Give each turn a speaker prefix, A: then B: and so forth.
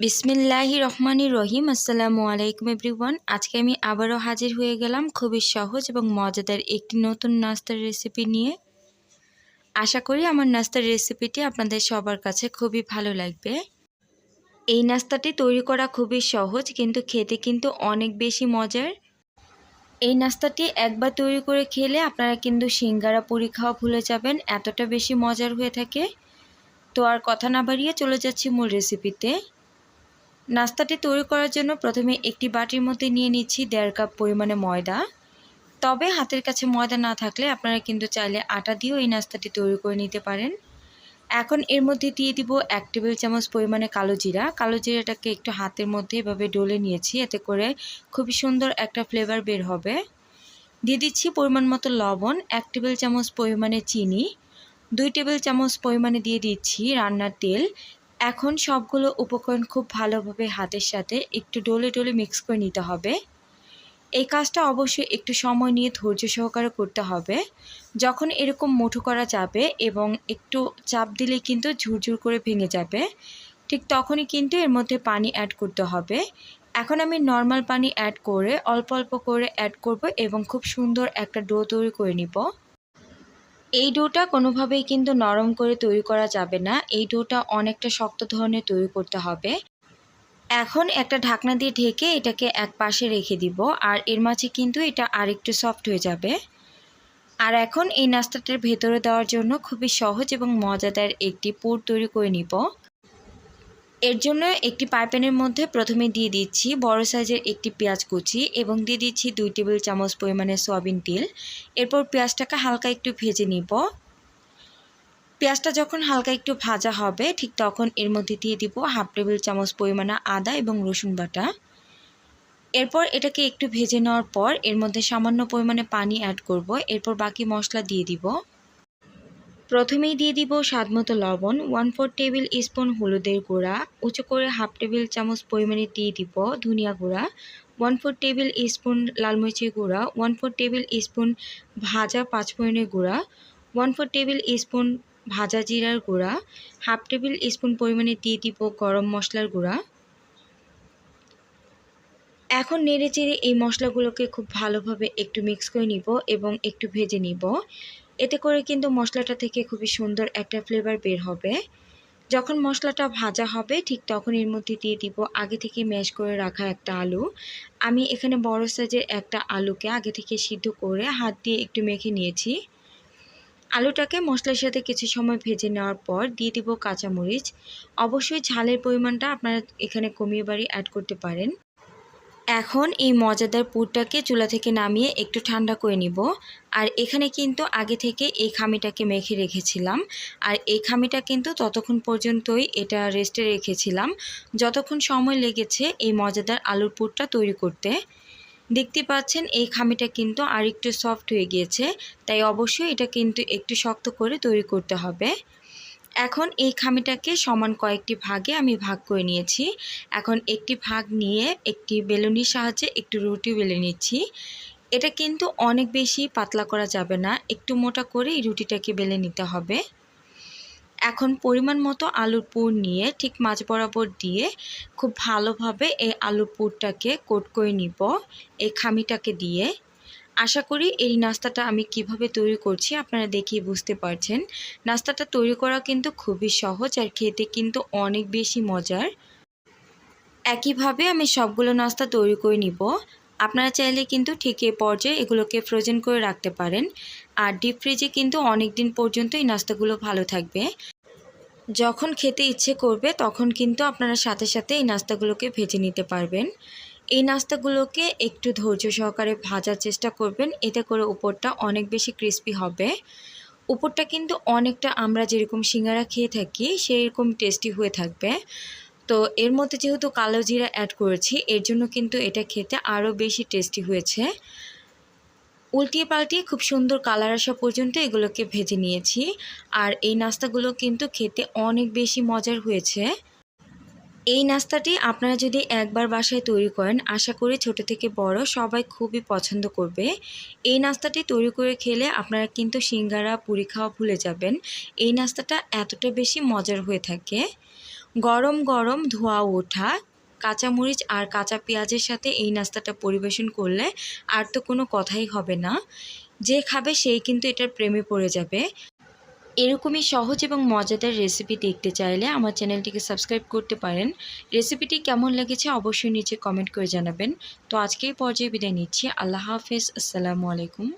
A: বিসমিল্লাহি রহমানির রহিম, আসসালামু আলাইকুম এভরিওয়ান। আজকে আমি আবারও হাজির হয়ে গেলাম খুবই সহজ এবং মজাদার একটি নতুন নাস্তার রেসিপি নিয়ে। আশা করি আমার নাস্তার রেসিপিটি আপনাদের সবার কাছে খুবই ভালো লাগবে। এই নাস্তাটি তৈরি করা খুবই সহজ, কিন্তু খেতে কিন্তু অনেক বেশি মজার। এই নাস্তাটি একবার তৈরি করে খেলে আপনারা কিন্তু সিঙ্গারা পুরি খাওয়া ভুলে যাবেন, এতটা বেশি মজার হয়ে থাকে। তো আর কথা না বাড়িয়ে চলে যাচ্ছি মূল রেসিপিতে। নাস্তাটি তৈরি করার জন্য প্রথমে একটি বাটির মধ্যে নিয়ে নিচ্ছি দেড় কাপ পরিমাণে ময়দা। তবে হাতের কাছে ময়দা না থাকলে আপনারা কিন্তু চাইলে আটা দিয়েও এই নাস্তাটি তৈরি করে নিতে পারেন। এখন এর মধ্যে দিয়ে দিব এক টেবিল চামচ পরিমাণে কালো জিরা। কালো জিরাটাকে একটু হাতের মধ্যে এভাবে ডলে নিয়েছি, এতে করে খুবই সুন্দর একটা ফ্লেভার বের হবে। দিয়ে দিচ্ছি পরিমাণ মতো লবণ, এক টেবিল চামচ পরিমাণে চিনি, দুই টেবিল চামচ পরিমাণে দিয়ে দিচ্ছি রান্নার তেল এখন সবগুলো উপকরণ খুব ভালোভাবে হাতের সাথে একটু ডলে ডলে মিক্স করে নিতে হবে। এই কাজটা অবশ্যই একটু সময় নিয়ে ধৈর্য সহকারে করতে হবে। যখন এরকম মুঠো করা যাবে এবং একটু চাপ দিলে কিন্তু ঝুরঝুর করে ভেঙে যাবে, ঠিক তখনই কিন্তু এর মধ্যে পানি অ্যাড করতে হবে। এখন আমি নর্মাল পানি অ্যাড করে অল্প অল্প করে অ্যাড করব এবং খুব সুন্দর একটা ডো তৈরি করে নিব। এই ডোটা কোনোভাবেই কিন্তু নরম করে তৈরি করা যাবে না। এই ডোটা অনেকটা শক্ত ধরনের তৈরি করতে হবে। এখন একটা ঢাকনা দিয়ে ঢেকে এটাকে এক পাশে রেখে দিব, আর এর মাঝে কিন্তু এটা আরেকটু সফট হয়ে যাবে। আর এখন এই নাস্তাটার ভেতরে দেওয়ার জন্য খুবই সহজ এবং মজাদার একটি পুর তৈরি করে নিব। এর জন্য একটি পাইপ্যানের মধ্যে প্রথমে দিয়ে দিচ্ছি বড় সাইজের একটি পেঁয়াজ কুচি এবং দিয়ে দিচ্ছি দুই টেবিল চামচ পরিমাণে সয়াবিন তেল। এরপর পেঁয়াজটাকে হালকা একটু ভেজে নিব। পেঁয়াজটা যখন হালকা একটু ভাজা হবে, ঠিক তখন এর মধ্যে দিয়ে দিব হাফ টেবিল চামচ পরিমাণে আদা এবং রসুন বাটা। এরপর এটাকে একটু ভেজে নেওয়ার পর এর মধ্যে সামান্য পরিমাণে পানি অ্যাড করব। এরপর বাকি মশলা দিয়ে দিব। প্রথমেই দিয়ে দিব স্বাদমতো লবণ ওয়ান ফোর টেবিল স্পুন হলুদের গুঁড়া, উঁচু করে হাফ টেবিল চামচ পরিমাণে দিয়ে দিব ধনিয়া গুঁড়া ওয়ান ফোর টেবিল স্পুন লাল মরিচের গুঁড়া ওয়ান ফোর টেবিল স্পুন ভাজা পাঁচফোড়নের গুঁড়া ওয়ান ফোর টেবিল স্পুন ভাজা জিরার গুঁড়া হাফ টেবিল স্পুন পরিমাণে দিয়ে দিব গরম মশলার গুঁড়া। এখন নেড়ে চেড়ে এই মশলাগুলোকে খুব ভালোভাবে একটু মিক্স করে নিব এবং একটু ভেজে নিব। এতে করে কিন্তু মশলাটা থেকে খুবই সুন্দর একটা ফ্লেভার বের হবে। যখন মশলাটা ভাজা হবে, ঠিক তখন এর মধ্যে দিয়ে দিব আগে থেকে ম্যাশ করে রাখা একটা আলু। আমি এখানে বড় সাইজের একটা আলুকে আগে থেকে সিদ্ধ করে হাত দিয়ে একটু মেখে নিয়েছি। আলুটাকে মশলার সাথে কিছু সময় ভেজে নেওয়ার পর দিয়ে দিব কাঁচামরিচ। অবশ্যই ঝালের পরিমাণটা আপনারা এখানে কমিয়ে বাড়ি অ্যাড করতে পারেন। এখন এই মজাদার পুরটাকে চুলা থেকে নামিয়ে একটু ঠান্ডা করে নিব। আর এখানে কিন্তু আগে থেকে এই খামিটাকে মেখে রেখেছিলাম। আর এই খামিটা কিন্তু ততক্ষণ পর্যন্তই এটা রেস্টে রেখেছিলাম। যতক্ষণ সময় লেগেছে এই মজাদার আলুর পুরটা তৈরি করতে। দেখতে পাচ্ছেন এই খামিটা কিন্তু আর একটু সফট হয়ে গিয়েছে, তাই অবশ্যই এটা কিন্তু একটু শক্ত করে তৈরি করতে হবে। এখন এই খামিটাকে সমান কয়েকটি ভাগে আমি ভাগ করে নিয়েছি। এখন একটি ভাগ নিয়ে একটি বেলুনির সাহায্যে একটু রুটি বেলে নিচ্ছি। এটা কিন্তু অনেক বেশি পাতলা করা যাবে না, একটু মোটা করে এই রুটিটাকে বেলে নিতে হবে। এখন পরিমাণ মতো আলুর পুর নিয়ে ঠিক মাছ বরাবর দিয়ে খুব ভালোভাবে এই আলুর পুরটাকে কোট করে নিব। এই খামিটাকে দিয়ে আশা করি এই নাস্তাটা আমি কীভাবে তৈরি করছি আপনারা দেখেই বুঝতে পারছেন। নাস্তাটা তৈরি করা কিন্তু খুবই সহজ আর খেতে কিন্তু অনেক বেশি মজার। একইভাবে আমি সবগুলো নাস্তা তৈরি করে নিব। আপনারা চাইলে কিন্তু ঠিক এ পর্যায়ে এগুলোকে ফ্রোজেন করে রাখতে পারেন। আর ডিপ ফ্রিজে কিন্তু অনেক দিন পর্যন্ত এই নাস্তাগুলো ভালো থাকবে। যখন খেতে ইচ্ছে করবে তখন কিন্তু আপনারা সাথে সাথে এই নাস্তাগুলোকে ভেজে নিতে পারবেন। এই নাস্তাগুলোকে একটু ধৈর্য সহকারে ভাজার চেষ্টা করবেন। এতে করে উপরটা অনেক বেশি ক্রিস্পি হবে। উপরটা কিন্তু অনেকটা আমরা যেরকম সিঙ্গারা খেয়ে থাকি সেই রকম টেস্টি হয়ে থাকবে। তো এর মধ্যে যেহেতু কালো জিরা অ্যাড করেছি, এর জন্য কিন্তু এটা খেতে আরও বেশি টেস্টি হয়েছে। উল্টিয়ে পাল্টিয়ে খুব সুন্দর কালার আসা পর্যন্ত এগুলোকে ভেজে নিয়েছি। আর এই নাস্তাগুলো কিন্তু খেতে অনেক বেশি মজার হয়েছে। এই নাস্তাটি আপনারা যদি একবার বাসায় তৈরি করেন, আশা করি ছোট থেকে বড় সবাই খুবই পছন্দ করবে। এই নাস্তাটি তৈরি করে খেলে আপনারা কিন্তু সিঙ্গারা, পুরি খাওয়া ভুলে যাবেন। এই নাস্তাটা এতটা বেশি মজার হয়ে থাকে। গরম গরম ধোয়া ওঠা, কাঁচামরিচ আর কাঁচা পেঁয়াজের সাথে এই নাস্তাটা পরিবেশন করলে আর তো কোনো কথাই হবে না। যে খাবে সেই কিন্তু এটার প্রেমে পড়ে যাবে। এরকমই সহজ এবং মজাদার রেসিপি দেখতে চাইলে আমার চ্যানেলটিকে সাবস্ক্রাইব করতে পারেন। রেসিপিটি কেমন লেগেছে অবশ্যই নিচে কমেন্ট করে জানাবেন। তো আজকেই পর্যায়ে বিদায় নিচ্ছি। আল্লাহ হাফেজ। আসসালামু আলাইকুম।